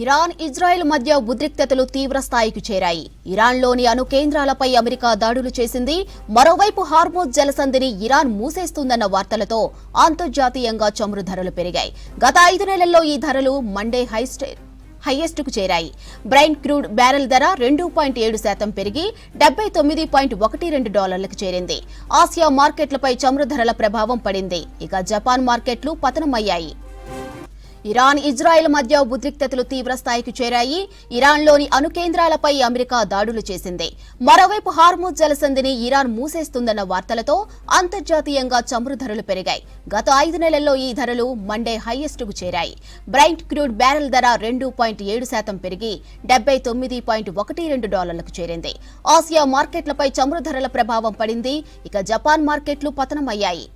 Iran Israel మధ్య ఉద్రిక్తతలు తీవ్ర స్థాయికి చేరాయి. ఇరాన్లోని అణు కేంద్రాలపై అమెరికా దాడులు చేసింది మరోవైపు హార్మోజ్ జలసంధిని ఇరాన్ మూసేస్తుందన్న వార్తలతో అంతర్జాతీయంగా చమురు ధరలు పెరిగాయి. గత ఐదు నెలల్లో ఈ ధరలు మండే హైస్టే హైయెస్ట్కు చేరాయి. బ్రైన్ క్రూడ్ బ్యారెల్ ధర రెండు పాయింట్ ఏడు శాతం పెరిగి డెబ్బై తొమ్మిది పాయింట్ ఒకటి రెండు డాలర్లకు చేరింది. ఆసియా మార్కెట్లపై చమురు ధరల ప్రభావం పడింది. ఇక జపాన్ మార్కెట్లు పతనమయ్యాయి. ఇరాన్ ఇజ్రాయెల్ మధ్య ఉద్రిక్తతలు తీవ్రస్థాయికి చేరాయి. ఇరాన్లోని అణు కేంద్రాలపై అమెరికా దాడులు చేసింది. మరోవైపు హార్మూజ్ జలసంధిని ఇరాన్ మూసేస్తుందన్న వార్తలతో అంతర్జాతీయంగా చమురు ధరలు పెరిగాయి. గత ఐదు నెలల్లో ఈ ధరలు మండే హైయెస్టుకు చేరాయి. బ్రైంట్ క్రూడ్ బ్యారెల్ ధర రెండు పాయింట్ ఏడు శాతం పెరిగి డెబ్బై తొమ్మిది పాయింట్ ఒకటి రెండు డాలర్లకు చేరింది. ఆసియా మార్కెట్లపై చమురు ధరల ప్రభావం పడింది. ఇక జపాన్ మార్కెట్లు పతనమయ్యాయి.